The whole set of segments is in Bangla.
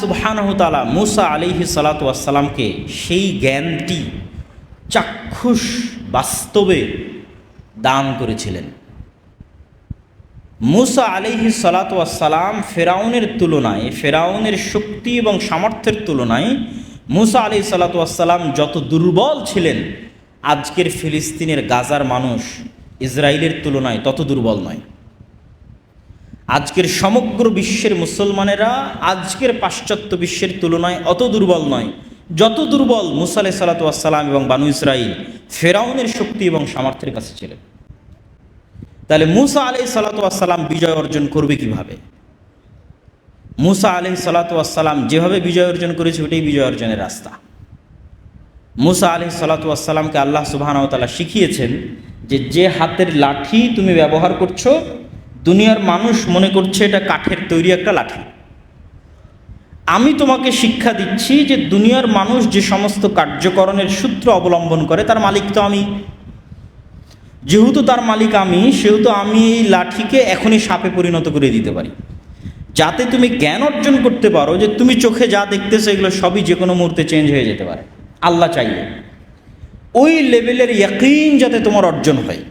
সুবহানহতালা মুসা আলিহি সালাতামকে সেই জ্ঞানটি চাক্ষুষ বাস্তবে দান করেছিলেন। মুসা আলিহি সালাতাম ফেরাউনের তুলনায়, ফেরাউনের শক্তি এবং সামর্থ্যের তুলনায় মুসা আলি সালাতাম যত দুর্বল ছিলেন, আজকের ফিলিস্তিনের গাজার মানুষ ইসরায়েলের তুলনায় তত দুর্বল নয়। আজকের সমগ্র বিশ্বের মুসলমানেরা আজকের পাশ্চাত্য বিশ্বের তুলনায় অত দুর্বল নয়। যত দুর্বল মুসা আলাই সালাতাম এবং বানু ইসরাইল ফেরাউনের শক্তি এবং সামর্থ্যের কাছে ছিলেন। তাহলে মুসা আলি সালাতাম বিজয় অর্জন করবে কীভাবে? মুসা আলি সালাতাম যেভাবে বিজয় অর্জন করেছে, ওটাই বিজয় অর্জনের রাস্তা। মুসা আলি সালাতামকে আল্লাহ সুবাহানতালা শিখিয়েছেন যে যে হাতের লাঠি তুমি ব্যবহার করছ দুনিয়ার মানুষ মনে করছে এটা কাঠের তৈরি একটা লাঠি। আমি তোমাকে শিক্ষা দিচ্ছি যে দুনিয়ার মানুষ যে সমস্ত কার্যকরণের সূত্র অবলম্বন করে, তার মালিক তো আমি। যেহেতু তার মালিক আমি, সেহেতু আমি এই লাঠিকে এখনই সাপে পরিণত করে দিতে পারি। যাতে তুমি জ্ঞান অর্জন করতে পারো যে তুমি চোখে যা দেখতেছো, এগুলো সবই যে কোনো মুহূর্তে চেঞ্জ হয়ে যেতে পারে। আল্লাহ চাইলে। ওই লেভেলের ইয়াকিন যাতে তোমার অর্জন হয়।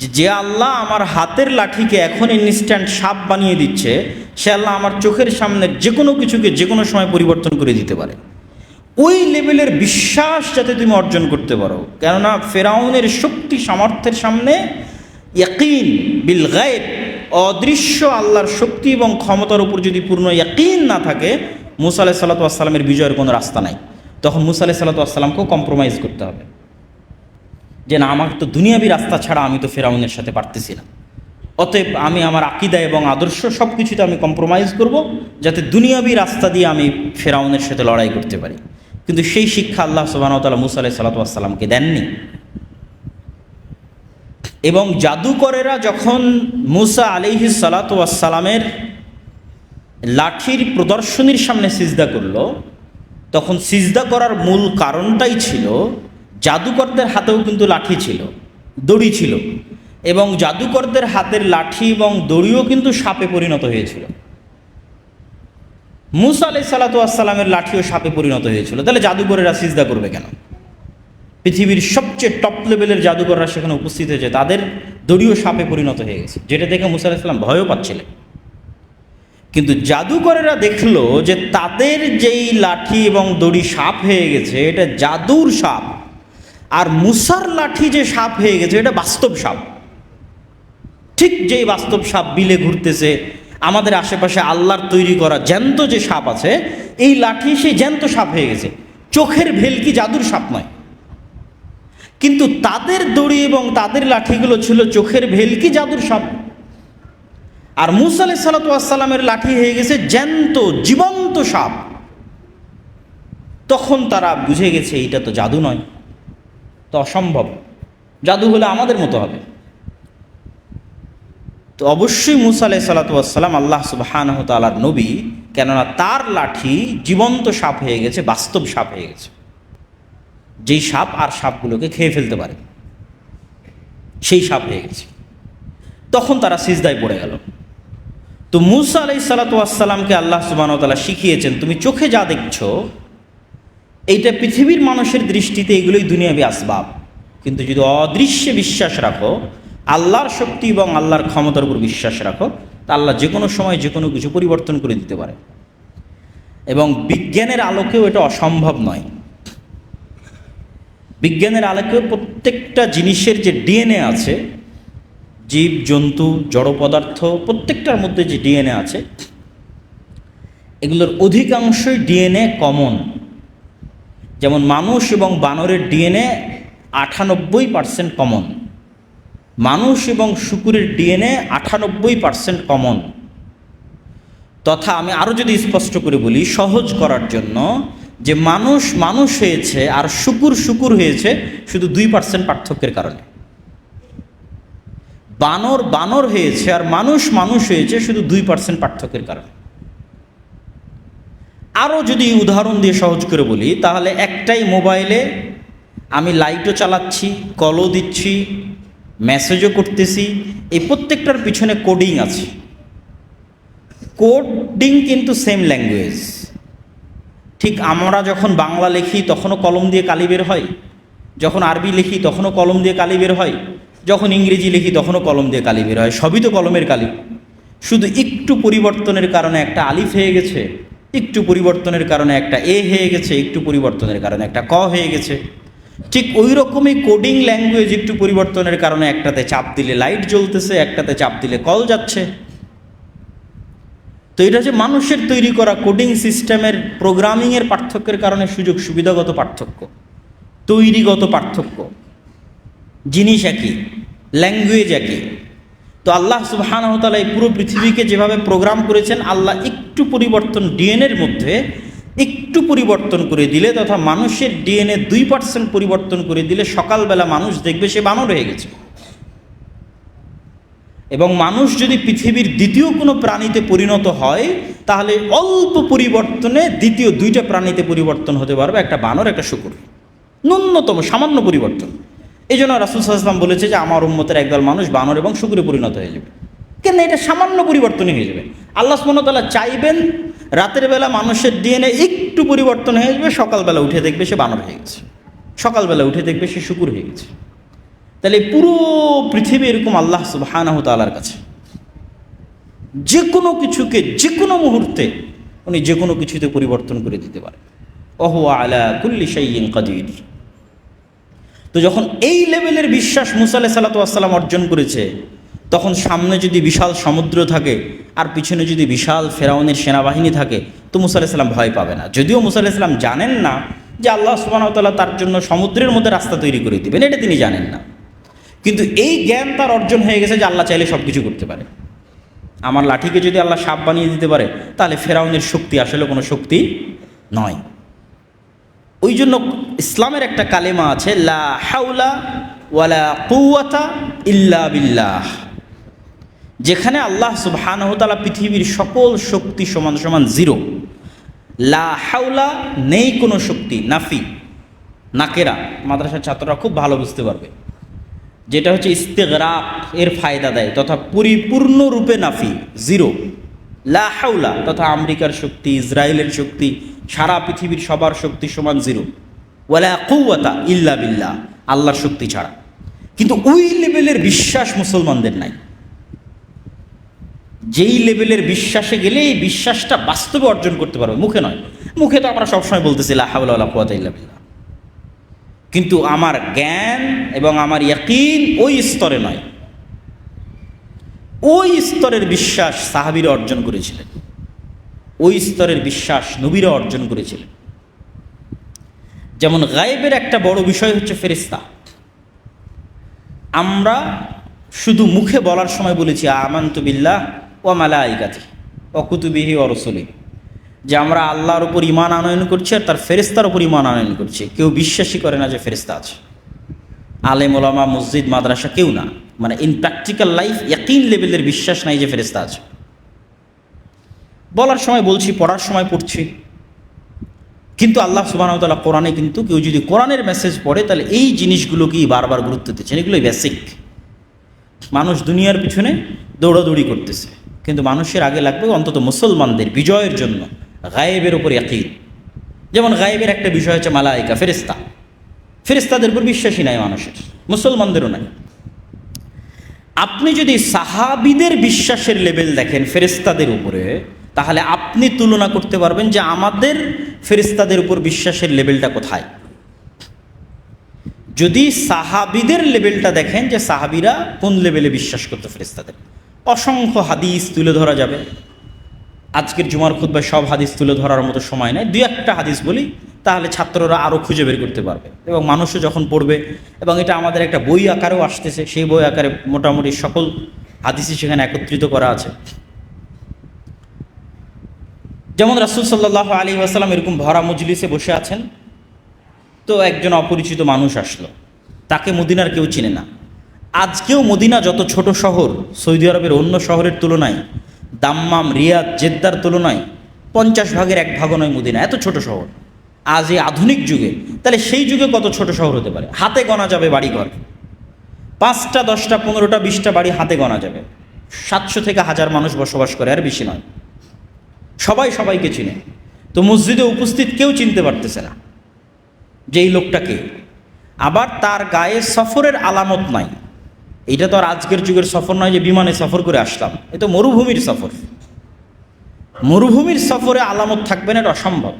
যে আল্লাহ আমার হাতের লাঠিকে এখন ইনস্ট্যান্ট সাপ বানিয়ে দিচ্ছে, সে আল্লাহ আমার চোখের সামনে যে কোনো কিছুকে যে কোনো সময় পরিবর্তন করে দিতে পারে। ওই লেভেলের বিশ্বাস যাতে তুমি অর্জন করতে পারো। কেননা ফেরাউনের শক্তি সামর্থ্যের সামনে ইয়াকিন বিল গায়েব, অদৃশ্য আল্লাহর শক্তি এবং ক্ষমতার উপর যদি পূর্ণ ইয়াকিন না থাকে, মুসা আলাহ সাল্লাতামের বিজয়ের কোনো রাস্তা নাই। তখন মুসা আলাহ সাল্লাতামকেও কম্প্রোমাইজ করতে হবে। যে না, আমার তো দুনিয়াবি রাস্তা ছাড়া আমি তো ফেরাউনের সাথে পারতেছি না। অতএব আমি আমার আকিদা এবং আদর্শ সব কিছুতে আমি কম্প্রোমাইজ করব, যাতে দুনিয়াবি রাস্তা দিয়ে আমি ফেরাউনের সাথে লড়াই করতে পারি। কিন্তু সেই শিক্ষা আল্লাহ সুবাহতাল্লাহ মুসা আলাহ সাল্লাতামকে দেননি। এবং জাদুকরেরা যখন মুসা আলিহি সালাতামের লাঠির প্রদর্শনীর সামনে সিজদা করল, তখন সিজদা করার মূল কারণটাই ছিল জাদুকরদের হাতেও কিন্তু লাঠি ছিল, দড়ি ছিল এবং জাদুকরদের হাতের লাঠি এবং দড়িও কিন্তু সাপে পরিণত হয়েছিল। মুসা আলাই সাল্লাতামের লাঠিও সাপে পরিণত হয়েছিল। তাহলে জাদুকরেরা সিজদা করবে কেন? পৃথিবীর সবচেয়ে টপ লেভেলের জাদুকররা সেখানে উপস্থিত হয়েছে, তাদের দড়িও সাপে পরিণত হয়ে গেছে, যেটা দেখে মুসা আলাহিসাল্লাম ভয়ও পাচ্ছিলেন কিন্তু জাদুকরেরা দেখল যে তাদের যেই লাঠি এবং দড়ি সাপ হয়ে গেছে, এটা জাদুর সাপ। আর মুসার লাঠি যে সাপ হয়ে গেছে, এটা বাস্তব সাপ। ঠিক যেই বাস্তব সাপ বিলে ঘুরতেছে, আমাদের আশেপাশে আল্লাহর তৈরি করা জ্যান্ত যে সাপ আছে, এই লাঠি সেই জ্যান্ত সাপ হয়ে গেছে। চোখের ভেলকি জাদুর সাপ নয়। কিন্তু তাদের দড়ি এবং তাদের লাঠিগুলো ছিল চোখের ভেলকি জাদুর সাপ। আর মুসা আলাই সালাতামের লাঠি হয়ে গেছে জ্যান্ত, জীবন্ত সাপ। তখন তারা বুঝে গেছে, এইটা তো জাদু নয়। তো অসম্ভব। জাদু হলে আমাদের মতো হবে। তো অবশ্যই মুসা আলাই সালাতাম আল্লাহ সুবাহান তালার নবী, কেননা তার লাঠি জীবন্ত সাপ হয়ে গেছে, বাস্তব সাপ হয়ে গেছে। যেই সাপ আর সাপগুলোকে খেয়ে ফেলতে পারে, সেই সাপ হয়ে গেছে। তখন তারা সিজদায় পড়ে গেল। তো মুসা আলাই সালাতামকে আল্লাহ সুবাহতালা শিখিয়েছেন, তুমি চোখে যা দেখছ এইটা পৃথিবীর মানুষের দৃষ্টিতে এগুলোই দুনিয়াবি আসবাব। কিন্তু যদি অদৃশ্যে বিশ্বাস রাখো, আল্লাহর শক্তি এবং আল্লাহর ক্ষমতার উপর বিশ্বাস রাখো, তা আল্লাহ যে কোনো সময় যে কোনো কিছু পরিবর্তন করে দিতে পারে। এবং বিজ্ঞানের আলোকেও এটা অসম্ভব নয়। বিজ্ঞানের আলোকেও প্রত্যেকটা জিনিসের যে ডিএনএ আছে, জীব, জন্তু, জড় পদার্থ, প্রত্যেকটার মধ্যে যে ডিএনএ আছে, এগুলোর অধিকাংশই ডিএনএ কমন। যেমন মানুষ এবং বানরের ডিএনএ আটানব্বই পার্সেন্ট কমন মানুষ এবং শুকুরের ডিএনএ আটানব্বই পার্সেন্ট কমন তথা আমি আরও যদি স্পষ্ট করে বলি, সহজ করার জন্য যে মানুষ মানুষ হয়েছে আর শুকুর শুকুর হয়েছে শুধু দুই পার্সেন্ট পার্থক্যের কারণে। বানর বানর হয়েছে আর মানুষ মানুষ হয়েছে শুধু দুই পার্সেন্ট পার্থক্যের কারণে। আরও যদি উদাহরণ দিয়ে সহজ করে বলি, তাহলে একটাই মোবাইলে আমি লাইটও চালাচ্ছি কলও দিচ্ছি মেসেজও করতেছি, এই প্রত্যেকটার পিছনে কোডিং আছে। কোডিং কিন্তু সেম ল্যাঙ্গুয়েজ ঠিক আমরা যখন বাংলা লিখি, তখনও কলম দিয়ে কালি বের হয়। যখন আরবি লিখি, তখনও কলম দিয়ে কালি বের হয়। যখন ইংরেজি লিখি, তখনও কলম দিয়ে কালি বের হয়। সবই তো কলমের কালি। শুধু একটু পরিবর্তনের কারণে একটা আলিফ হয়ে গেছে। একটু পরিবর্তনের কারণে একটা এ হয়ে গেছে, একটু পরিবর্তনের কারণে একটা ক হয়ে গেছে। ঠিক ওই রকমই কোডিং ল্যাঙ্গুয়েজ একটু পরিবর্তনের কারণে একটাতে চাপ দিলে লাইট জ্বলতেছে, একটাতে চাপ দিলে কল যাচ্ছে। তো এটা হচ্ছে মানুষের তৈরি করা কোডিং সিস্টেমের প্রোগ্রামিংয়ের পার্থক্যের কারণে সুযোগ সুবিধাগত পার্থক্য, তৈরিগত পার্থক্য, জিনিস একই ল্যাঙ্গুয়েজ একই। তো আল্লাহ সুবাহানহতালা এই পুরো পৃথিবীকে যেভাবে প্রোগ্রাম করেছেন, আল্লাহ একটু পরিবর্তন ডিএনএর মধ্যে একটু পরিবর্তন করে দিলে তথা মানুষের ডিএনএ দুই পার্সেন্ট পরিবর্তন করে দিলে সকালবেলা মানুষ দেখবে সে বানর হয়ে গেছে। এবং মানুষ যদি পৃথিবীর দ্বিতীয় কোনো প্রাণীতে পরিণত হয়, তাহলে অল্প পরিবর্তনে দ্বিতীয় দুইটা প্রাণীতে পরিবর্তন হতে পারবে একটা বানর, একটা শুকুর। ন্যূনতম, সামান্য পরিবর্তন। এই জন্য রাসুল সাল্লাম বলেছে যে, আমার উম্মতের একদল মানুষ বানর এবং শুকুরে পরিণত হয়ে যাবে। কেন এটা সামান্য পরিবর্তনই হয়ে যাবে। আল্লাহ সুমনতাল্লাহ চাইবেন রাতের বেলা মানুষের ডিএনএ একটু পরিবর্তন হয়ে যাবে সকালবেলা উঠে দেখবে সে বানর হয়ে গেছে। সকালবেলা উঠে দেখবে সে শুকুর হয়ে গেছে। তাহলে পুরো পৃথিবী এরকম আল্লাহ সুবাহানাহ তালার কাছে। যে কোনো কিছুকে যে কোনো মুহূর্তে উনি যে কোনো কিছুতে পরিবর্তন করে দিতে পারেন। ওহো আলা কুল্লি শাইইন কাদির। তো যখন এই লেভেলের বিশ্বাস মুসা আলাহ সাল্লাতাম অর্জন করেছে তখন সামনে যদি বিশাল সমুদ্র থাকে আর পিছনে যদি বিশাল ফেরাউনের সেনাবাহিনী থাকে, তো মুসা আলাইসাল্লাম ভয় পাবে না। যদিও মুসা আলাইসাল্লাম জানেন না যে আল্লাহ সুবাহতাল্লাহ তার জন্য সমুদ্রের মধ্যে রাস্তা তৈরি করে দেবেন, এটা তিনি জানেন না। কিন্তু এই জ্ঞান তার অর্জন হয়ে গেছে যে আল্লাহ চাইলে সব কিছু করতে পারে। আমার লাঠিকে যদি আল্লাহ সাপ বানিয়ে দিতে পারে, তাহলে ফেরাউনের শক্তি আসলে কোনো শক্তি নয়। ওই জন্য ইসলামের একটা কালেমা আছে, লা হাউলা ওয়ালা কুয়াতা ইল্লা বিল্লাহ। যেখানে আল্লাহ সুবহানহতালা পৃথিবীর সকল শক্তি সমান সমান জিরো। লা হাউলা নেই কোনো শক্তি, নাফি, নাকেরা। মাদ্রাসার ছাত্ররা খুব ভালো বুঝতে পারবে। যেটা হচ্ছে ইস্তেগরাক, এর ফায়দা দেয়, তথা পরিপূর্ণরূপে নাফি, জিরো। লা হাউলা তথা আমেরিকার শক্তি, ইসরায়েলের শক্তি, সারা পৃথিবীর সবার শক্তি সমান জিরো। ওয়ালা কৌয়াতা ইল্লা বিল্লাহ, আল্লাহর শক্তি ছাড়া। কিন্তু ওই লেভেলের বিশ্বাস মুসলমানদের নাই। যেই লেভেলের বিশ্বাসে গেলে এই বিশ্বাসটা বাস্তবে অর্জন করতে পারবে, মুখে নয়। মুখে তো আমরা সবসময় বলতেছি ইল্লা কিন্তু আমার জ্ঞান এবং আমার ইয়াকিন ওই স্তরে নয়। ওই স্তরের বিশ্বাস সাহাবিরা অর্জন করেছিলেন। ওই স্তরের বিশ্বাস নবীরা অর্জন করেছিলেন। যেমন গায়েবের একটা বড় বিষয় হচ্ছে ফেরিস্তা আমরা শুধু মুখে বলার সময় বলেছি, আমান্ত বিল্লাহ ও মালা আইকাতি অকুতুবিহি অরসলি যে আমরা আল্লাহর উপর ইমান আনয়ন করছি আর তার ফেরিস্তার উপর ইমান আনয়ন করছি। কেউ বিশ্বাসই করে না যে ফেরিস্তা আছে। আলেম ওলামা, মসজিদ, মাদ্রাসা কেউ না। মানে ইন প্র্যাকটিক্যাল লাইফ একই লেভেলের বিশ্বাস নাই যে ফেরিস্তা আছে। বলার সময় বলছি, পড়ার সময় পড়ছি। কিন্তু আল্লাহ সুবাহতাল্লাহ কোরআনে কিন্তু কেউ যদি কোরআনের মেসেজ পড়ে, তাহলে এই জিনিসগুলোকেই বারবার গুরুত্ব দিচ্ছেন এগুলোই বেসিক মানুষ দুনিয়ার পিছনে দৌড়াদৌড়ি করতেছে। কিন্তু মানুষের আগে লাগবে অন্তত মুসলমানদের বিজয়ের জন্য গায়েবের উপর একই যেমন গায়েবের একটা বিষয় হচ্ছে মালাইকা ফেরিস্তা ফেরিস্তাদের উপর বিশ্বাসী নাই মানুষের, মুসলমানদেরও নাই। আপনি যদি সাহাবিদের বিশ্বাসের লেভেল দেখেন ফেরিস্তাদের উপরে, তাহলে আপনি তুলনা করতে পারবেন যে আমাদের ফেরিস্তাদের উপর বিশ্বাসের লেভেলটা কোথায়। যদি সাহাবিদের লেভেলটা দেখেন যে সাহাবিরা কোন লেভেলে বিশ্বাস করতো ফেরিস্তাদের অসংখ্য হাদিস তুলে ধরা যাবে। আজকের জুমার খুদ্ায় সব হাদিস তুলে ধরার মতো সময় নেই। দুই একটা হাদিস বলি, তাহলে ছাত্ররা আরও খুঁজে বের করতে পারবে। এবং মানুষও যখন পড়বে, এবং এটা আমাদের একটা বই আকারেও আসতেছে, সেই বই আকারে মোটামুটি সকল হাদিসই সেখানে একত্রিত করা আছে। যেমন রাসুল সাল্লাহ আলী আসালাম এরকম ভরা মজলিসে বসে আছেন, তো একজন অপরিচিত মানুষ আসলো। তাকে মদিনার কেউ চিনে না। আজকেও মদিনা যত ছোট শহর, সৌদি আরবের অন্য শহরের তুলনায়, দাম্মাম, রিয়াদ, জেদ্দার তুলনায় পঞ্চাশ ভাগের এক ভাগও নয় মদিনা, এত ছোট শহর। আজ এই আধুনিক যুগে, তাহলে সেই যুগে কত ছোট শহর হতে পারে? হাতে গণা যাবে বাড়িঘর। পাঁচটা, দশটা, পনেরোটা, বিশটা বাড়ি হাতে গণা যাবে। সাতশো থেকে হাজার মানুষ বসবাস করে, আর বেশি নয়। সবাই সবাইকে চিনে। তো মসজিদে উপস্থিত কেউ চিনতে পারতেছে না। যে এই লোকটাকে আবার তার গায়ে সফরের আলামত নাই। এটা তো আর আজকের যুগের সফর নয় যে বিমানে সফর করে আসলাম। এ তো মরুভূমির সফর। মরুভূমির সফরে আলামত থাকবে না, এটা অসম্ভব।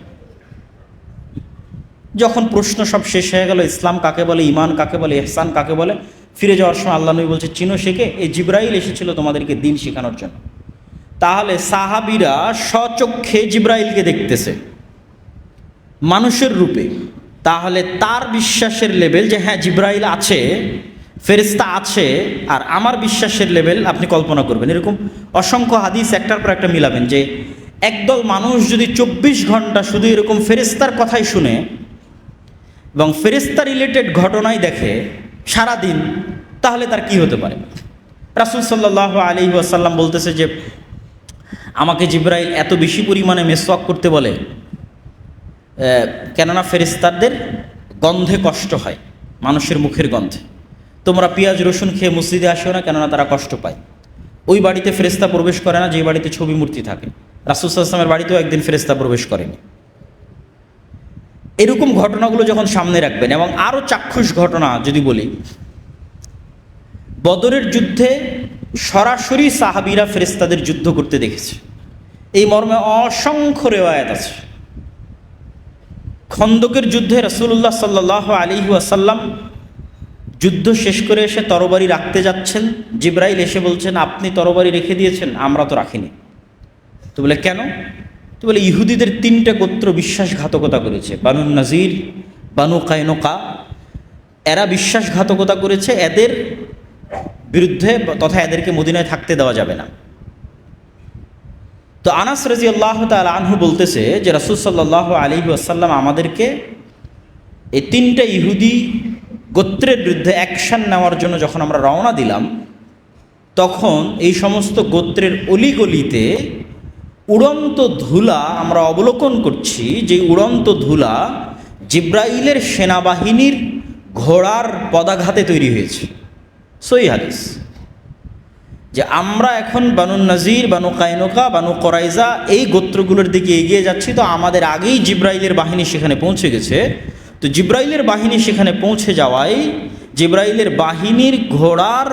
যখন প্রশ্ন সব শেষ হয়ে গেল, ইসলাম কাকে বলে ইমান কাকে বলে এহসান কাকে বলে, ফিরে যাওয়ার সময় আল্লাহ নবী বলছে, চিনো শেখে এই জিব্রাইল এসেছিল তোমাদেরকে দিন শেখানোর জন্য। তাহলে সাহাবিরা স্বচক্ষে জিব্রাইলকে দেখতেছে। মানুষের রূপে। তাহলে তার বিশ্বাসের লেভেল যে হ্যাঁ জিব্রাইল আছে ফেরিস্তা আছে আর আমার বিশ্বাসের লেভেল আপনি কল্পনা করবেন। এরকম অসংখ্য হাদিস একটার পর একটা মিলাবেন যে একদল মানুষ যদি চব্বিশ ঘণ্টা শুধু এরকম ফেরিস্তার কথাই শুনে এবং ফেরিস্তা রিলেটেড ঘটনাই দেখে সারা দিন তাহলে তার কি হতে পারে? রাসুল সাল্লাহ আলী আসাল্লাম বলতেছে যে, আমাকে জিব্রাইল এত বেশি পরিমাণে মেসওয়াক করতে বলে কেননা ফেরিস্তারদের গন্ধে কষ্ট হয়, মানুষের মুখের গন্ধে। তোমরা পেঁয়াজ, রসুন খেয়ে মসজিদে আসো না, কেননা তারা কষ্ট পায়। ওই বাড়িতে ফেরিস্তা প্রবেশ করে না যে বাড়িতে ছবি মূর্তি থাকে। রাসুসাল্লামের বাড়িতেও একদিন ফেরিস্তা প্রবেশ করেনি। এরকম ঘটনাগুলো যখন সামনে রাখবেন, এবং আরও চাক্ষুষ ঘটনা যদি বলি, বদরের যুদ্ধে সরাসরি সাহাবিরা ফেরেস্তাদের যুদ্ধ করতে দেখেছে। এই মর্মে অসংখ্য রেওয়ায়ত আছে। খন্দকের যুদ্ধে রসুল্লাহ সাল্লাহ আলী আসাল্লাম যুদ্ধ শেষ করে এসে তরবারি রাখতে যাচ্ছেন। জিব্রাইল এসে বলছেন, আপনি তরবারি রেখে দিয়েছেন, আমরা তো রাখিনি। তো বলে, কেন? তো বলে, ইহুদিদের তিনটে গোত্র বিশ্বাসঘাতকতা করেছে। বানু নাজির, বানু কায়নকা, এরা বিশ্বাসঘাতকতা করেছে, এদের বিরুদ্ধে তথা এদেরকে মদিনায় থাকতে দেওয়া যাবে না। তো আনাস রাজি আল্লাহ তাল আনহু বলতেছে যে, রাসুল সাল্লাহ আলী আসাল্লাম আমাদেরকে এই তিনটা ইহুদি গোত্রের বিরুদ্ধে অ্যাকশান নেওয়ার জন্য যখন আমরা রওনা দিলাম, তখন এই সমস্ত গোত্রের অলিগলিতে উড়ন্ত ধুলা আমরা অবলোকন করছি যে উড়ন্ত ধুলা জিব্রাইলের সেনাবাহিনীর ঘোড়ার পদাঘাতে তৈরি হয়েছে। সই হাদিস। যে আমরা এখন বানু নাজির, বানু কায়নকা বানু করাইজা এই গোত্রগুলোর দিকে এগিয়ে যাচ্ছি, তো আমাদের আগেই জিব্রাইলের বাহিনী সেখানে পৌঁছে গেছে। তো জিব্রাইলের বাহিনী সেখানে পৌঁছে যাওয়ায় জিব্রাইলের বাহিনীর ঘোড়ার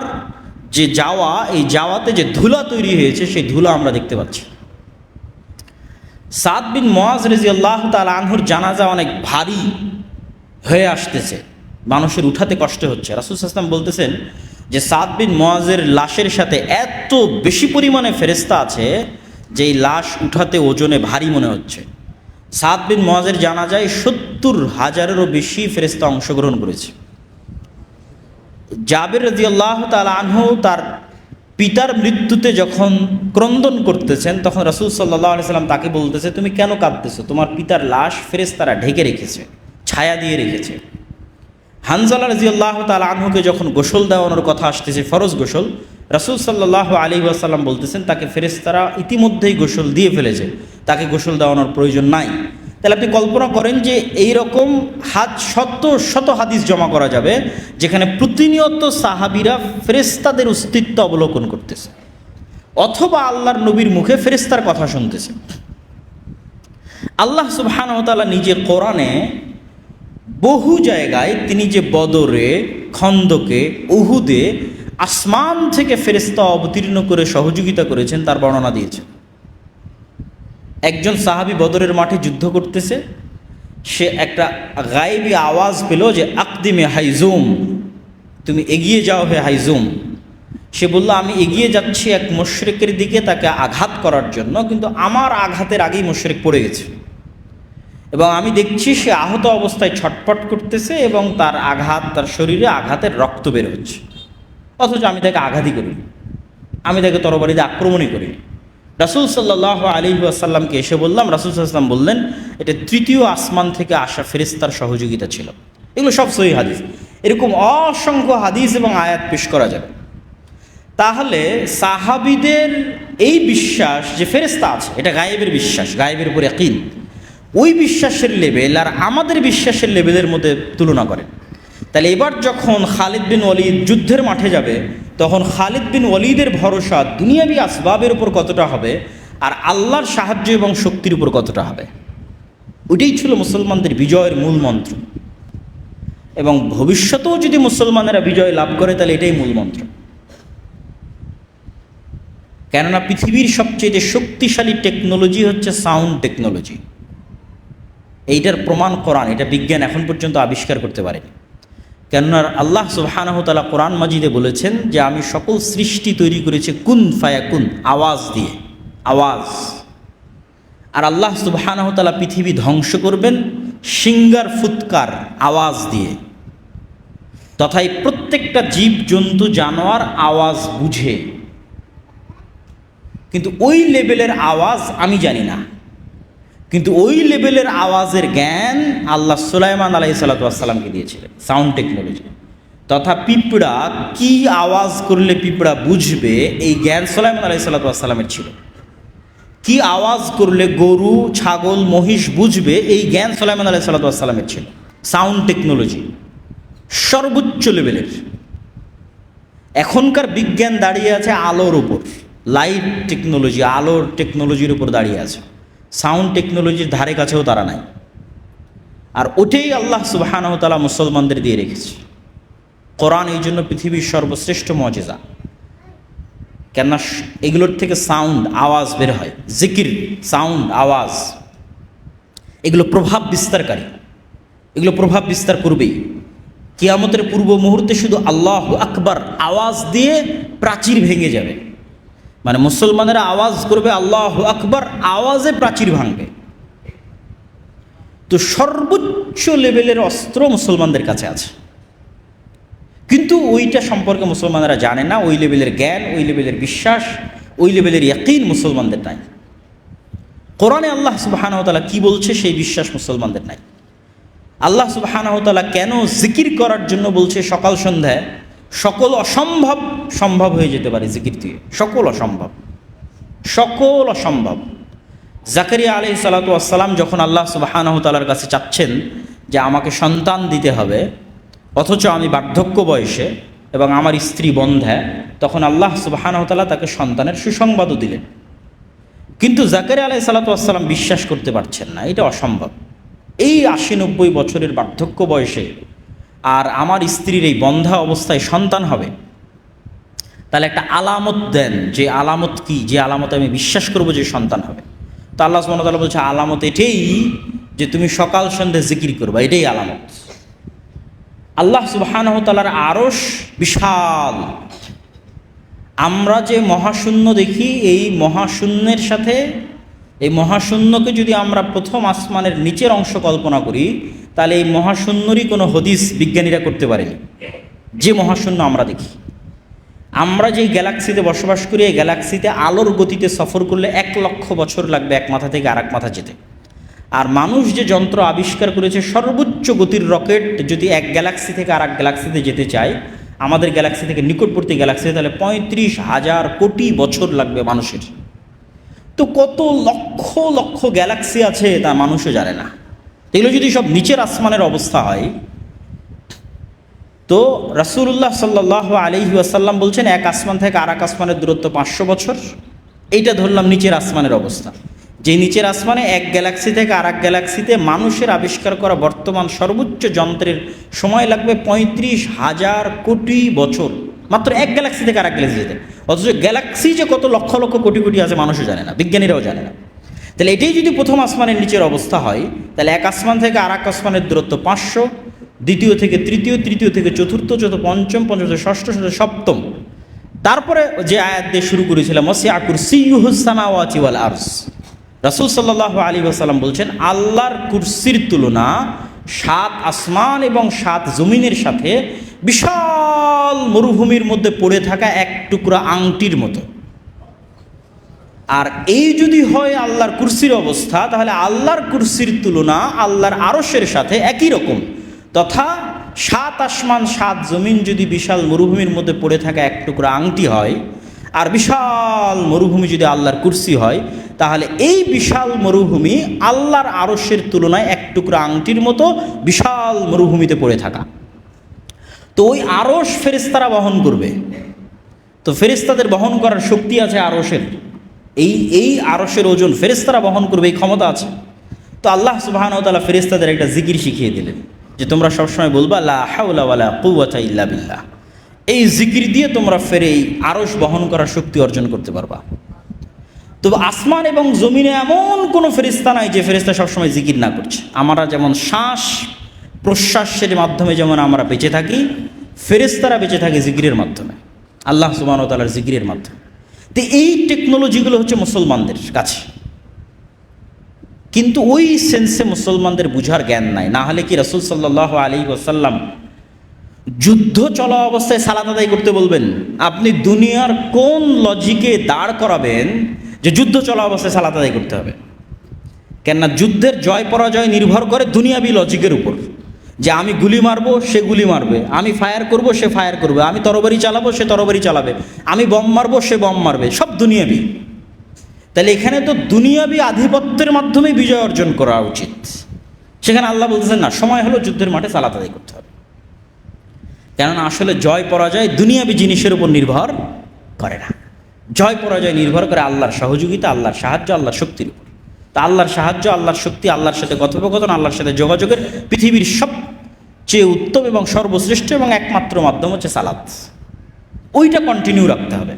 যে যাওয়া, এই যাওয়াতে যে ধুলা তৈরি হয়েছে, সেই ধুলা আমরা দেখতে পাচ্ছি। সাদ বিন মোয়াজ রেজি আল্লাহ তাল আনহুর জানাজা অনেক ভারী হয়ে আসতেছে। মানুষের উঠাতে কষ্ট হচ্ছে। রাসুল আসলাম বলতেছেন যে সাদ বিন মোয়াজের লাশের সাথে এত বেশি পরিমাণে ফেরেস্তা আছে যে এই লাশ উঠাতে ওজনে ভারী মনে হচ্ছে। সাদ বিন মোয়াজের জানা যায় সত্তর হাজারেরও বেশি ফেরেস্তা অংশগ্রহণ করেছে। জাবের রাজি আল্লাহ তাল আনহু তার পিতার মৃত্যুতে যখন ক্রন্দন করতেছেন, তখন রাসুল সাল্লাহ সাল্লাম তাকে বলতেছে, তুমি কেন কাঁদতেছো? তোমার পিতার লাশ ফেরেস্তারা ঢেকে রেখেছে, ছায়া দিয়ে রেখেছে। হানজালা রাজি আল্লাহ তাল আনহুকে যখন গোসল দেওয়ানোর কথা আসতেছে, ফরজ গোসল, রাসুল সাল্লাহ আলী আসাল্লাম বলতেছেন, তাকে ফেরেস্তারা ইতিমধ্যেই গোসল দিয়ে ফেলেছে। তাকে গোসল দেওয়ানোর প্রয়োজন নাই। তাহলে আপনি কল্পনা করেন যে এই রকম হাত শত শত হাদিস জমা করা যাবে, যেখানে প্রতিনিয়ত সাহাবিরা ফেরেস্তাদের অস্তিত্ব অবলোকন করতেছে। অথবা আল্লাহর নবীর মুখে ফেরেস্তার কথা শুনতেছে। আল্লাহ সুবহানতালা নিজে কোরআনে বহু জায়গায় তিনি যে বদরে, খন্দকে, উহুদে আসমান থেকে ফেরেস্তা অবতীর্ণ করে সহযোগিতা করেছেন, তার বর্ণনা দিয়েছেন। একজন সাহাবি বদরের মাঠে যুদ্ধ করতেছে, সে একটা গায়েবী আওয়াজ পেল যে, আকদিমে হাইজুম, তুমি এগিয়ে যাও হে হাইজুম। সে বলল, আমি এগিয়ে যাচ্ছি এক মোশরেকের দিকে তাকে আঘাত করার জন্য, কিন্তু আমার আঘাতের আগেই মোশরেক পড়ে গেছে। এবং আমি দেখছি সে আহত অবস্থায় ছটপট করতেছে এবং তার আঘাত, তার শরীরে আঘাতের রক্ত বের হচ্ছে। অথচ আমি তাকে আঘাতই করি আমি তাকে তরবারিতে আক্রমণই করি রাসুল সাল্লাহ আলী আসাল্লামকে এসে বললাম, রাসুল সাল্লাম বললেন, এটা তৃতীয় আসমান থেকে আসা ফেরিস্তার সহযোগিতা ছিল। এগুলো সব সহি হাদিস। এরকম অসংখ্য হাদিস এবং আয়াত পেশ করা যাবে। তাহলে সাহাবিদের এই বিশ্বাস যে ফেরেস্তা আছে, এটা গায়েবের বিশ্বাস, গায়েবের উপরে কিন ওই বিশ্বাসের লেভেল আর আমাদের বিশ্বাসের লেভেলের মধ্যে তুলনা করেন। তাহলে এবার যখন খালিদ বিন অলি যুদ্ধের মাঠে যাবে তখন খালিদ বিন ওয়ালিদের ভরসা দুনিয়াবি আসবাবের উপর কতটা হবে আর আল্লাহর সাহায্য এবং শক্তির উপর কতটা হবে? ওইটাই ছিল মুসলমানদের বিজয়ের মূল মন্ত্র। এবং ভবিষ্যতেও যদি মুসলমানেরা বিজয় লাভ করে, তাহলে এটাই মূল মন্ত্র। কেননা পৃথিবীর সবচেয়ে শক্তিশালী টেকনোলজি হচ্ছে সাউন্ড টেকনোলজি। এইটার প্রমাণ করান এটা বিজ্ঞান এখন পর্যন্ত আবিষ্কার করতে পারেনি। কেননা আল্লাহ সুবাহানহতালা কোরআন মাজিদে বলেছেন যে আমি সকল সৃষ্টি তৈরি করেছি কুন ফায়া কুন, আওয়াজ দিয়ে, আওয়াজ। আর আল্লাহ সুবাহানহতালা পৃথিবী ধ্বংস করবেন সিঙ্গার ফুৎকার, আওয়াজ দিয়ে। তথাই প্রত্যেকটা জীব জন্তু জানোয়ার আওয়াজ বুঝে। কিন্তু ওই লেভেলের আওয়াজ আমি জানি না। কিন্তু ওই লেভেলের আওয়াজের জ্ঞান আল্লাহ সুলাইমান আলাই সাল্লাতামকে দিয়েছিলেন সাউন্ড টেকনোলজি তথা পিঁপড়া কি আওয়াজ করলে পিঁপড়া বুঝবে, এই জ্ঞান সুলাইমান আলাই সাল্লাতামের ছিল। কি আওয়াজ করলে গরু, ছাগল, মহিষ বুঝবে, এই জ্ঞান সুলাইমান আলাই সাল্লাতামের ছিল। সাউন্ড টেকনোলজি সর্বোচ্চ লেভেলের। এখনকার বিজ্ঞান দাঁড়িয়ে আছে আলোর উপর। লাইট টেকনোলজি আলোর টেকনোলজির উপর দাঁড়িয়ে আছে। সাউন্ড টেকনোলজির ধারে কাছেও তারা নাই। আর ওটাই আল্লাহ সুবাহানহ তালা মুসলমানদের দিয়ে রেখেছে। কোরআন এই জন্য পৃথিবীর সর্বশ্রেষ্ঠ মজেজা। কেননা এগুলোর থেকে সাউন্ড, আওয়াজ বের হয়। জিকির, সাউন্ড, আওয়াজ, এগুলো প্রভাব বিস্তারকারী। এগুলো প্রভাব বিস্তার করবেই। কিয়ামতের পূর্ব মুহূর্তে শুধু আল্লাহ আকবার আওয়াজ দিয়ে প্রাচীর ভেঙে যাবে। মানে মুসলমানেরা আওয়াজ করবে আল্লাহ আকবার, আওয়াজে প্রাচীর ভাঙবে। তো সর্বোচ্চ লেভেলের অস্ত্র মুসলমানদের কাছে আছে। কিন্তু ওইটা সম্পর্কে মুসলমানেরা জানে না, ওই লেভেলের জ্ঞান, ওই লেভেলের বিশ্বাস, ওই লেভেলের ইয়াকিন মুসলমানদের নাই। কোরআনে আল্লাহ সুবাহানহতালা কি বলছে সেই বিশ্বাস মুসলমানদের নাই। আল্লাহ সুবাহানহতালা কেন জিকির করার জন্য বলছে সকাল সন্ধ্যায়? সকল অসম্ভব সম্ভব হয়ে যেতে পারে জিকির দিয়ে। সকল অসম্ভব। সকল অসম্ভব। জাকারিয়া আলি সালাতু আসসালাম যখন আল্লাহ সুবাহানহতালার কাছে চাচ্ছেন যে আমাকে সন্তান দিতে হবে, অথচ আমি বার্ধক্য বয়সে এবং আমার স্ত্রী বন্ধে, তখন আল্লাহ সুবাহানহতালা তাকে সন্তানের সুসংবাদও দিলেন। কিন্তু জাকারিয়া আলাই সালাতু আসসালাম বিশ্বাস করতে পারছেন না, এটা অসম্ভব। এই আশি নব্বই বছরের বার্ধক্য বয়সে আর আমার স্ত্রীর এই বন্ধা অবস্থায় সন্তান হবে। তাহলে একটা আলামত দেন যে আলামত কি? যে আলামত আমি বিশ্বাস করব যে সন্তান হবে। তো আল্লাহ সুমতাল্লাহ বলছে, আলামত এটাই যে তুমি সকাল সন্ধ্যে জিকির করবা, এটাই আলামত। আল্লাহ সুবাহানহতালার আরস বিশাল। আমরা যে মহাশূন্য দেখি, এই মহাশূন্যের সাথে এই মহাশূন্যকে যদি আমরা প্রথম আসমানের নিচের অংশ কল্পনা করি, তাহলে এই মহাশূন্যরই কোনো হদিস বিজ্ঞানীরা করতে পারেনি। যে মহাশূন্য আমরা দেখি। আমরা যেই গ্যালাক্সিতে বসবাস করি, এই গ্যালাক্সিতে আলোর গতিতে সফর করলে এক লক্ষ বছর লাগবে এক মাথা থেকে আরেক মাথা যেতে। আর মানুষ যে যন্ত্র আবিষ্কার করেছে, সর্বোচ্চ গতির রকেট যদি এক গ্যালাক্সি থেকে আর এক গ্যালাক্সিতে যেতে চায়, আমাদের গ্যালাক্সি থেকে নিকটবর্তী গ্যালাক্সিতে তাহলে পঁয়ত্রিশ হাজার কোটি বছর লাগবে মানুষের। তো কত লক্ষ লক্ষ গ্যালাক্সি আছে তা মানুষও জানে না। এগুলো যদি সব নিচের আসমানের অবস্থা হয়, তো রাসুল্লাহ সাল্লাহ আলহি আসাল্লাম বলছেন, এক আসমান থেকে আর এক আসমানের দূরত্ব পাঁচশো বছর। এইটা ধরলাম নিচের আসমানের অবস্থা। যে নিচের আসমানে এক গ্যালাক্সি থেকে আর এক গ্যালাক্সিতে মানুষের আবিষ্কার করা বর্তমান সর্বোচ্চ যন্ত্রের সময় লাগবে পঁয়ত্রিশ হাজার কোটি বছর। মাত্র এক গ্যালাক্সি থেকে আরেক গ্যালাক্সি যেতে। অথচ গ্যালাক্সি যে কত লক্ষ লক্ষ কোটি কোটি আছে, মানুষও জানে না, বিজ্ঞানীরাও জানে না। তাহলে এটাই যদি প্রথম আসমানের নিচের অবস্থা হয়, তাহলে এক আসমান থেকে আর এক আসমানের দূরত্ব পাঁচশো, দ্বিতীয় থেকে তৃতীয় তৃতীয় থেকে চতুর্থ চতুর্থ, পঞ্চম পঞ্চম ষষ্ঠ সপ্তম। তারপরে যে আয়াত দিয়ে শুরু করেছিলাম ওসি আকুর সিউহুসামাওয়াতি ওয়াল আরস। রাসুল সাল্লাহ আলী আসাল্লাম বলছেন, আল্লাহর কুরসির তুলনা সাত আসমান এবং সাত জমিনের সাথে বিশাল মরুভূমির মধ্যে পড়ে থাকা এক টুকরা আংটির মতো। আর এই যদি হয় আল্লাহর কুরসির অবস্থা, তাহলে আল্লাহর কুরসির তুলনা আল্লাহর আরসের সাথে একই রকম। তথা সাত আসমান, সাত জমিন যদি বিশাল মরুভূমির মধ্যে পড়ে থাকা এক টুকরা আংটি হয়, আর বিশাল মরুভূমি যদি আল্লাহর কুরসি হয়, তাহলে এই বিশাল মরুভূমি আল্লাহর আরসের তুলনায় এক টুকরা আংটির মতো বিশাল মরুভূমিতে পড়ে থাকা। তো ওই আরস ফেরিস্তারা বহন করবে। তো ফেরিস্তাদের বহন করার শক্তি আছে আরসের এই এই আরসের ওজন ফেরিস্তারা বহন করবে, এই ক্ষমতা আছে। তো আল্লাহ সুবাহান তালা ফেরেস্তাদের একটা জিকির শিখিয়ে দিলেন যে তোমরা সবসময় বলবা, লা হাওলা ওয়ালা কুওয়াতা ইল্লা এই জিকির দিয়ে তোমরা ফেরে এই আরস বহন করার শক্তি অর্জন করতে পারবা। তো আসমান এবং জমিনে এমন কোনো ফেরিস্তা নাই যে ফেরিস্তা সবসময় জিকির না করছে। আমরা যেমন শ্বাস প্রশ্বাসের মাধ্যমে যেমন আমরা বেঁচে থাকি ফেরেস্তারা বেঁচে থাকে জিকিরের মাধ্যমে, আল্লাহ সুবাহ তালার জিকিরের মাধ্যমে। তো এই টেকনোলজিগুলো হচ্ছে মুসলমানদের কাছে। কিন্তু ওই সেন্সে মুসলমানদের বুঝার জ্ঞান নাই। না হলে কি রসুল সাল্লাহ আলী ওসাল্লাম যুদ্ধ চলা অবস্থায় সালাত আদায় করতে বলবেন? আপনি দুনিয়ার কোন লজিকে দাঁড় করাবেন যে যুদ্ধ চলা অবস্থায় সালাত আদায় করতে হবে? কেননা যুদ্ধের জয় পরাজয় নির্ভর করে দুনিয়াবি লজিকের উপর। যে আমি গুলি মারবো, সে গুলি মারবে। আমি ফায়ার করব, সে ফায়ার করবে। আমি তরবারি চালাবো, সে তরবারি চালাবে। আমি বম মারবো, সে বম মারবে। সব দুনিয়াবি। তাহলে এখানে তো দুনিয়াবি আধিপত্যের মাধ্যমে বিজয় অর্জন করা উচিত। সেখানে আল্লাহ বলতেছেন, না, সময় হলো যুদ্ধের মাঠে সালাত করতে হবে। কেননা আসলে জয় পরাজয় দুনিয়াবি জিনিসের উপর নির্ভর করে না। জয় পরাজয় নির্ভর করে আল্লাহর সহযোগিতা, আল্লাহর সাহায্য, আল্লাহর শক্তির উপর। তা আল্লাহর সাহায্য, আল্লাহর শক্তি, আল্লাহর সাথে কথোপকথন, আল্লাহর সাথে যোগাযোগের পৃথিবীর সবচেয়ে উত্তম এবং সর্বশ্রেষ্ঠ এবং একমাত্র মাধ্যম হচ্ছে সালাত। ওইটা কন্টিনিউ রাখতে হবে।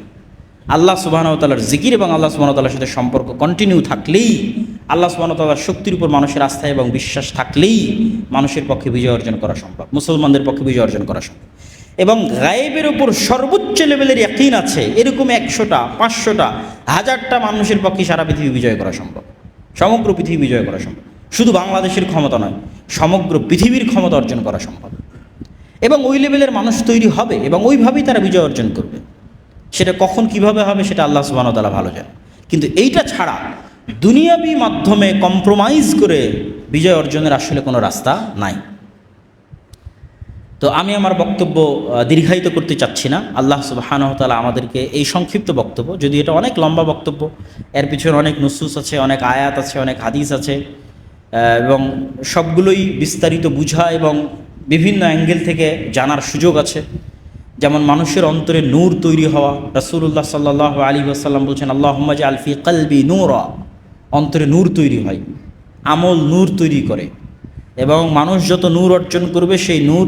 আল্লাহ সুবাহতালার জিকির এবং আল্লাহ সুবাহতালার সাথে সম্পর্ক কন্টিনিউ থাকলেই, আল্লাহ সুবাহতালার শক্তির উপর মানুষের আস্থা এবং বিশ্বাস থাকলেই মানুষের পক্ষে বিজয় অর্জন করা সম্ভব, মুসলমানদের পক্ষে বিজয় অর্জন করা সম্ভব। এবং গায়েবের উপর সর্বোচ্চ লেভেলের একদিন আছে, এরকম একশোটা, পাঁচশোটা, হাজারটা মানুষের পক্ষে সারা পৃথিবী বিজয় করা সম্ভব। সমগ্র পৃথিবী বিজয় করা সম্ভব। শুধু বাংলাদেশের ক্ষমতা নয়, সমগ্র পৃথিবীর ক্ষমতা অর্জন করা সম্ভব। এবং ওই লেভেলের মানুষ তৈরি হবে এবং ওইভাবেই তারা বিজয় অর্জন করবে। সেটা কখন কীভাবে হবে সেটা আল্লাহ সুবাহতালা ভালো যায় কিন্তু এইটা ছাড়া দুনিয়াবি মাধ্যমে কম্প্রোমাইজ করে বিজয় অর্জনের আসলে কোনো রাস্তা নাই। তো আমি আমার বক্তব্য দীর্ঘায়িত করতে চাচ্ছি না। আল্লাহ সুবাহানহতালা আমাদেরকে এই সংক্ষিপ্ত বক্তব্য যদি এটা অনেক লম্বা বক্তব্য, এর পিছনে অনেক নুসুস আছে, অনেক আয়াত আছে, অনেক হাদিস আছে এবং সবগুলোই বিস্তারিত বুঝা এবং বিভিন্ন অ্যাঙ্গেল থেকে জানার সুযোগ আছে। যেমন মানুষের অন্তরে নূর তৈরি হওয়া রসুল্লাহ সাল্লাহ আলী আসাল্লাম বলছেন আল্লাহ আলফি কালবি নূর অন্তরে নূর তৈরি হয়, আমল নূর তৈরি করে। এবং মানুষ যত নূর অর্জন করবে, সেই নূর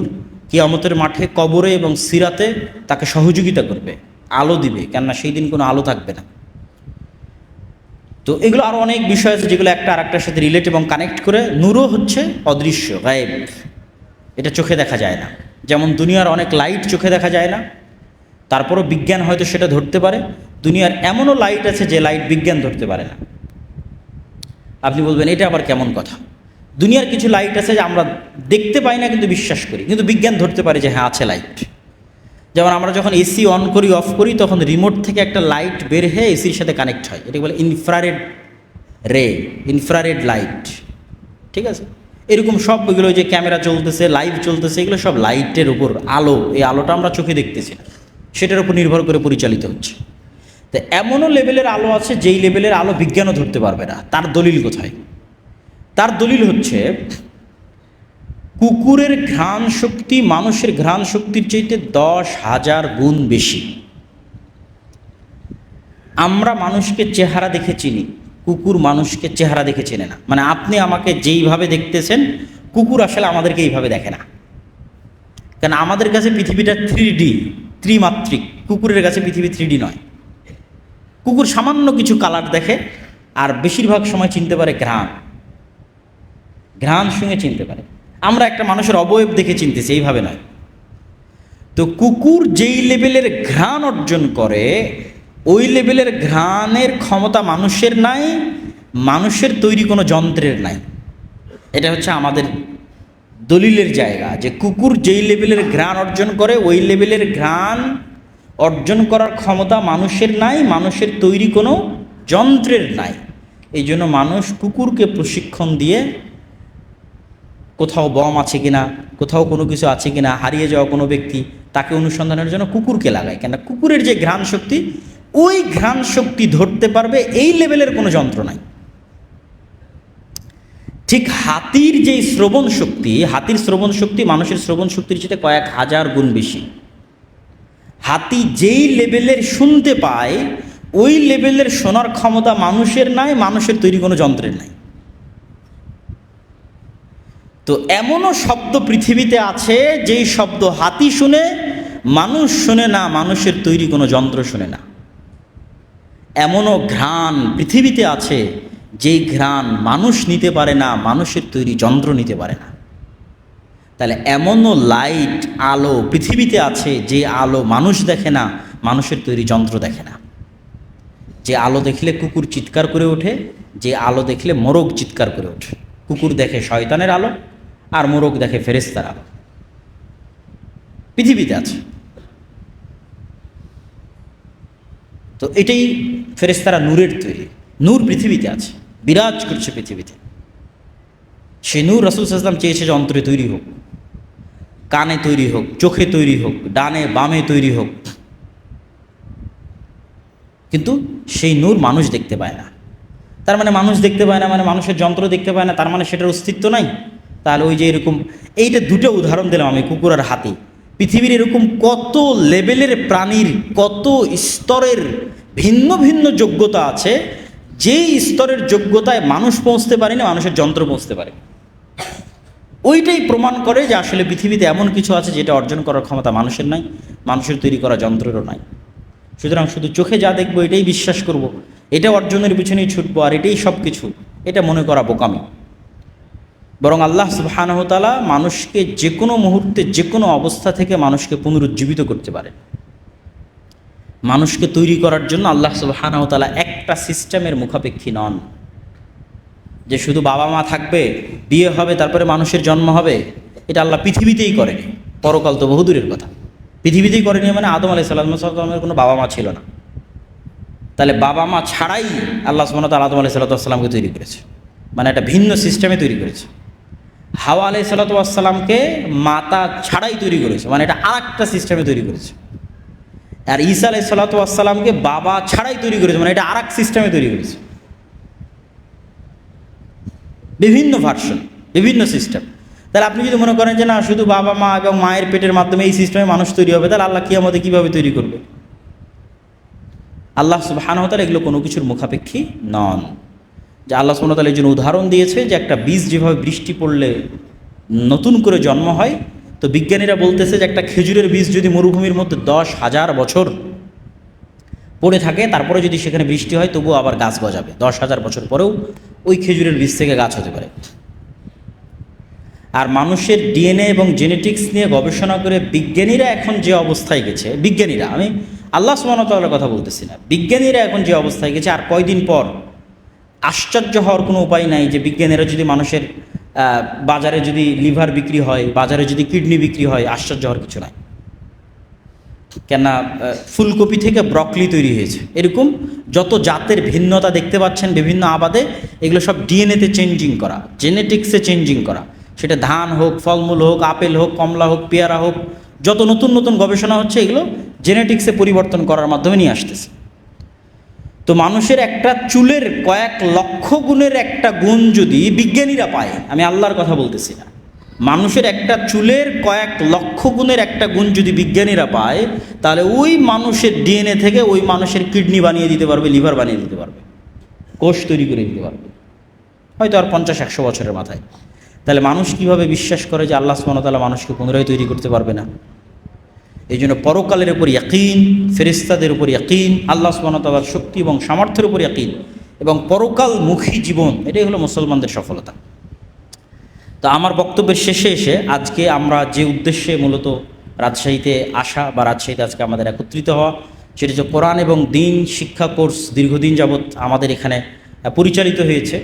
কিয়ামতের মাঠে কবরে এবং সিরাতে তাকে সহযোগিতা করবে, আলো দিবে, কেননা সেই দিন কোনো আলো থাকবে না। তো এগুলো আরও অনেক বিষয় আছে যেগুলো একটা আর একটার সাথে রিলেট এবং কানেক্ট করে নূরও হচ্ছে অদৃশ্য, গায়েব। এটা চোখে দেখা যায় না। যেমন দুনিয়ার অনেক লাইট চোখে দেখা যায় না, তারপরও বিজ্ঞান হয়তো সেটা ধরতে পারে। দুনিয়ার এমনও লাইট আছে যে লাইট বিজ্ঞান ধরতে পারে না। আপনি বলবেন, এটা আবার কেমন কথা? দুনিয়ার কিছু লাইট আছে যে আমরা দেখতে পাই না, কিন্তু বিশ্বাস করি। কিন্তু বিজ্ঞান ধরতে পারে যে হ্যাঁ আছে লাইট যেমন আমরা যখন এসি অন করি অফ করি, তখন রিমোট থেকে একটা লাইট বের হয়ে এসির সাথে কানেক্ট হয়। এটাকে বলে ইনফ্রারেড রে ইনফ্রারেড লাইট ঠিক আছে? এরকম সব এগুলো যে ক্যামেরা চলতেছে লাইভ চলতেছে, এগুলো সব লাইটের উপর, আলো। এই আলোটা আমরা চোখে দেখতেছি না। সেটার উপর নির্ভর করে পরিচালিত হচ্ছে। তো এমনও লেভেলের আলো আছে, যেই লেভেলের আলো বিজ্ঞানও ধরতে পারবে না। তার দলিল কোথায়? তার দলিল হচ্ছে, কুকুরের ঘ্রাণ শক্তি মানুষের ঘ্রাণ শক্তির চাইতে দশ হাজার গুণ বেশি। আমরা মানুষকে চেহারা দেখে চিনি, কুকুর মানুষকে চেহারা দেখে চেনে না। মানে আপনি আমাকে যেইভাবে দেখতেছেন, কুকুর আসলে আমাদেরকে এইভাবে দেখে না। কেন আমাদের কাছে পৃথিবীটা থ্রি ডি ত্রিমাত্রিক। কুকুরের কাছে পৃথিবী থ্রি ডি নয়। কুকুর সামান্য কিছু কালার দেখে আর বেশিরভাগ সময় চিনতে পারে ঘ্রাণ। ঘ্রাণ সঙ্গে চিনতে পারে। আমরা একটা মানুষের অবয়ব দেখে চিনতেছি, এইভাবে নয়। তো কুকুর যেই লেভেলের ঘ্রাণ অর্জন করে, ওই লেভেলের ঘ্রাণের ক্ষমতা মানুষের নাই, মানুষের তৈরি কোনো যন্ত্রের নাই। এটা হচ্ছে আমাদের দলিলের জায়গা যে কুকুর যেই লেভেলের ঘ্রাণ অর্জন করে, ওই লেভেলের ঘ্রাণ অর্জন করার ক্ষমতা মানুষের নাই, মানুষের তৈরি কোনো যন্ত্রের নাই। এই জন্য মানুষ কুকুরকে প্রশিক্ষণ দিয়ে কোথাও বম আছে কিনা, কোথাও কোনো কিছু আছে কিনা, হারিয়ে যাওয়া কোনো ব্যক্তি, তাকে অনুসন্ধানের জন্য কুকুরকে লাগায়। কেন কুকুরের যে ঘ্রাণ শক্তি, ওই ঘ্রাণ শক্তি ধরতে পারবে এই লেভেলের কোনো যন্ত্র নাই। ঠিক হাতির যে শ্রবণ শক্তি, হাতির শ্রবণ শক্তি মানুষের শ্রবণ শক্তির চেয়ে কয়েক হাজার গুণ বেশি। হাতি যেই লেভেলের শুনতে পায়, ওই লেভেলের শোনার ক্ষমতা মানুষের নাই, মানুষের তৈরি কোনো যন্ত্রের নাই। তো এমনও শব্দ পৃথিবীতে আছে, যেই শব্দ হাতি শুনে, মানুষ শুনে না, মানুষের তৈরি কোনো যন্ত্র শুনে না। এমনও ঘ্রাণ পৃথিবীতে আছে, যেই ঘ্রাণ মানুষ নিতে পারে না, মানুষের তৈরি যন্ত্র নিতে পারে না। তাহলে এমনও লাইট, আলো পৃথিবীতে আছে, যে আলো মানুষ দেখে না, মানুষের তৈরি যন্ত্র দেখে না। যে আলো দেখলে কুকুর চিৎকার করে ওঠে, যে আলো দেখলে মোরগ চিৎকার করে ওঠে। কুকুর দেখে শয়তানের আলো আর মোরগ দেখে ফেরেস্তার পৃথিবীতে আছে। তো এটাই ফেরেস্তারা নূরের তৈরি। নূর পৃথিবীতে আছে। বিরাজ করছে পৃথিবীতে। সে নূর রসুল সাল্লাম চেয়েছে যে অন্তরে তৈরি হোক, কানে তৈরি হোক, চোখে তৈরি হোক, ডানে বামে তৈরি হোক। কিন্তু সেই নূর মানুষ দেখতে পায় না। তার মানে মানুষ দেখতে পায় না মানে মানুষের যন্ত্র দেখতে পায় না, তার মানে সেটার অস্তিত্ব নাই। তাহলে ওই যে এরকম, এইটা দুটো উদাহরণ দিলাম আমি কুকুর আর হাতি। পৃথিবীর এরকম কত লেভেলের প্রাণীর, কত স্তরের ভিন্ন ভিন্ন যোগ্যতা আছে, যেই স্তরের যোগ্যতায় মানুষ পৌঁছতে পারেনি মানুষের যন্ত্র পৌঁছতে পারে। ওইটাই প্রমাণ করে যে আসলে পৃথিবীতে এমন কিছু আছে যেটা অর্জন করার ক্ষমতা মানুষের নাই, মানুষের তৈরি করা যন্ত্রেরও নাই। সুতরাং শুধু চোখে যা দেখব এটাই বিশ্বাস করব। এটা অর্জনের পিছনেই ছুটবো আর এটাই সব কিছু এটা মনে করা বোকামি। বরং আল্লাহ সুবাহানহতালা মানুষকে যে কোনো মুহূর্তে যে কোনো অবস্থা থেকে মানুষকে পুনরুজ্জীবিত করতে পারে। মানুষকে তৈরি করার জন্য আল্লাহ সুবাহানহতালা একটা সিস্টেমের মুখাপেক্ষী নন। যে শুধু বাবা মা থাকবে, বিয়ে হবে, তারপরে মানুষের জন্ম হবে, এটা আল্লাহ পৃথিবীতেই করেনি। পরকাল তো বহুদূরের কথা। পৃথিবীতেই করেনি মানে আদম আলাই সাল্লামের কোনো বাবা মা ছিল না। তাহলে বাবা মা ছাড়াই আল্লাহ সুমনত আদম আলাই সাল্লাতামকে তৈরি করেছে। মানে একটা ভিন্ন সিস্টেমে তৈরি করেছে। হাওয়া আলাই সাল্লাতামকে মাতা ছাড়াই তৈরি করেছে। মানে এটা আর একটা সিস্টেমে তৈরি করেছে। আর ঈসা আলাই সাল্লাতামকে বাবা ছাড়াই তৈরি করেছে। মানে এটা আর এক সিস্টেমে তৈরি করেছে। বিভিন্ন ভার্সন বিভিন্ন সিস্টেম তাহলে আপনি যদি মনে করেন যে না, শুধু বাবা, মা এবং মায়ের পেটের মাধ্যমে এই সিস্টেমে মানুষ তৈরি হবে, তাহলে আল্লাহ কি আমাদের কীভাবে তৈরি করবে? আল্লাহ সুবাহানতাল এগুলো কোনো কিছুর মুখাপেক্ষী নন। যে আল্লাহ সুবাহতাল এই জন্য উদাহরণ দিয়েছে যে একটা বীজ যেভাবে বৃষ্টি পড়লে নতুন করে জন্ম হয়, তো বিজ্ঞানীরা বলতেছে যে একটা খেজুরের বীজ যদি মরুভূমির মধ্যে দশ হাজার বছর পড়ে থাকে, তারপরে যদি সেখানে বৃষ্টি হয়, তবুও আবার গাছ গজাবে। দশ হাজার বছর পরেও ওই খেজুরের বীজ থেকে গাছ হতে পারে। আর মানুষের ডিএনএ এবং জেনেটিক্স নিয়ে গবেষণা করে বিজ্ঞানীরা এখন যে অবস্থায় গেছে, বিজ্ঞানীরা, আমি আল্লাহ সুমানতাল্লার কথা বলতেছি না, বিজ্ঞানীরা এখন যে অবস্থায় গেছে, আর কয়দিন পর আশ্চর্য হওয়ার কোনো উপায় নাই যে বিজ্ঞানীরা যদি মানুষের বাজারে যদি লিভার বিক্রি হয়, বাজারে যদি কিডনি বিক্রি হয়, আশ্চর্য হওয়ার কিছু নাই। কেননা ফুলকপি থেকে ব্রকলি তৈরি হয়েছে। এরকম যত জাতের ভিন্নতা দেখতে পাচ্ছেন বিভিন্ন আবাদে, এগুলো সব ডিএনএতে চেঞ্জিং করা, জেনেটিক্সে চেঞ্জিং করা। সেটা ধান হোক, ফলমূল হোক, আপেল হোক, কমলা হোক, পেয়ারা হোক, যত নতুন নতুন গবেষণা হচ্ছে, এগুলো জেনেটিক্সে পরিবর্তন করার মাধ্যমে নিয়ে আসতেছে। তো মানুষের একটা চুলের কয়েক লক্ষ গুণের একটা গুণ যদি বিজ্ঞানীরা পায়, আমি আল্লাহর কথা বলতেছি না। মানুষের একটা চুলের কয়েক লক্ষ গুণের একটা গুণ যদি বিজ্ঞানীরা পায়, তাহলে ওই মানুষের ডিএনএ থেকে ওই মানুষের কিডনি বানিয়ে দিতে পারবে, লিভার বানিয়ে দিতে পারবে, কোষ তৈরি করে দিতে পারবে। হয়তো আর পঞ্চাশ, একশো বছরের মাথায়। তাহলে মানুষ কীভাবে বিশ্বাস করে যে আল্লাহ সুমনতাল্লাহ মানুষকে পুনরায় তৈরি করতে পারবে না? এই জন্য পরকালের উপর ইয়াকিন ফেরিস্তাদের উপর ইয়াকিন, আল্লাহ সুমনতাল্লাহর শক্তি এবং সামর্থ্যের উপর ইয়াকিন এবং পরকালমুখী জীবন, এটাই হলো মুসলমানদের সফলতা। তো আমার বক্তব্যের শেষে এসে আজকে আমরা যে উদ্দেশ্যে মূলত রাজশাহীতে আসা বা রাজশাহীতে আজকে আমাদের একত্রিত হওয়া, সেটা হচ্ছে কোরআন এবং দিন শিক্ষা কোর্স দীর্ঘদিন যাবৎ আমাদের এখানে পরিচালিত হয়েছে।